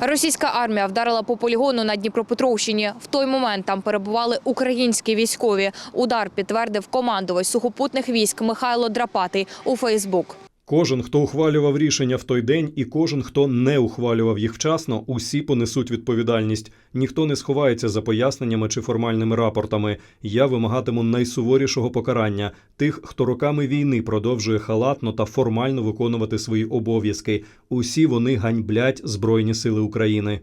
Російська армія вдарила по полігону на Дніпропетровщині. В той момент там перебували українські військові. Удар підтвердив командувач сухопутних військ Михайло Драпатий у Фейсбук. Кожен, хто ухвалював рішення в той день, і кожен, хто не ухвалював їх вчасно, усі понесуть відповідальність. Ніхто не сховається за поясненнями чи формальними рапортами. Я вимагатиму найсуворішого покарання тих, хто роками війни продовжує халатно та формально виконувати свої обов'язки. Усі вони ганьблять Збройні Сили України.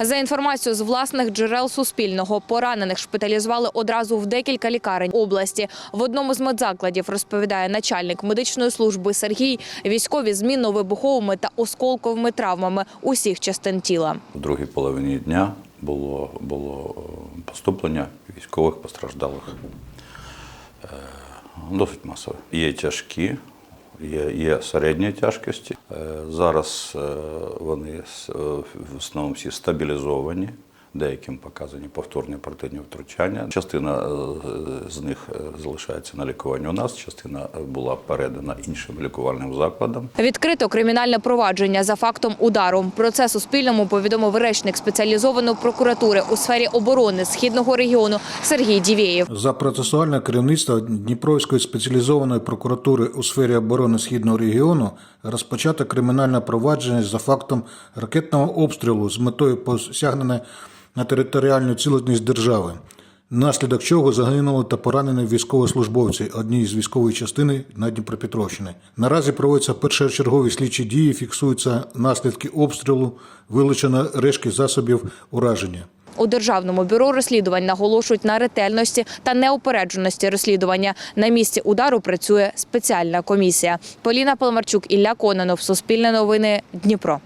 За інформацією з власних джерел Суспільного, поранених шпиталізували одразу в декілька лікарень області. В одному з медзакладів розповідає начальник медичної служби Сергій. Військові з мінно-вибуховими та осколковими травмами усіх частин тіла. В другій половині дня було, було е, поступлення військових постраждалих. Е, Досить масове. Є тяжкі, є, є середньої тяжкості. Е, Зараз е, вони е, в основному всі стабілізовані. Деяким показані повторні оперативні втручання. Частина е, з них е, залишається на лікуванні у нас, частина е, була передана іншим лікувальним закладам. Відкрито кримінальне провадження за фактом удару. Про це Суспільному повідомив речник спеціалізованої прокуратури у сфері оборони східного регіону Сергій Дівєєв. За процесуальне керівництво Дніпровської спеціалізованої прокуратури у сфері оборони східного регіону розпочато кримінальне провадження за фактом ракетного обстрілу з метою посягнення на територіальну цілісність держави, внаслідок чого загинули та поранені військовослужбовці однієї з військової частини на Дніпропетровщині. Наразі проводяться першочергові слідчі дії, фіксуються наслідки обстрілу, вилучено решки засобів ураження. У державному бюро розслідувань наголошують на ретельності та неупередженості розслідування. На місці удару працює спеціальна комісія. Поліна Паламарчук, Ілля Кононов, Суспільне новини, Дніпро.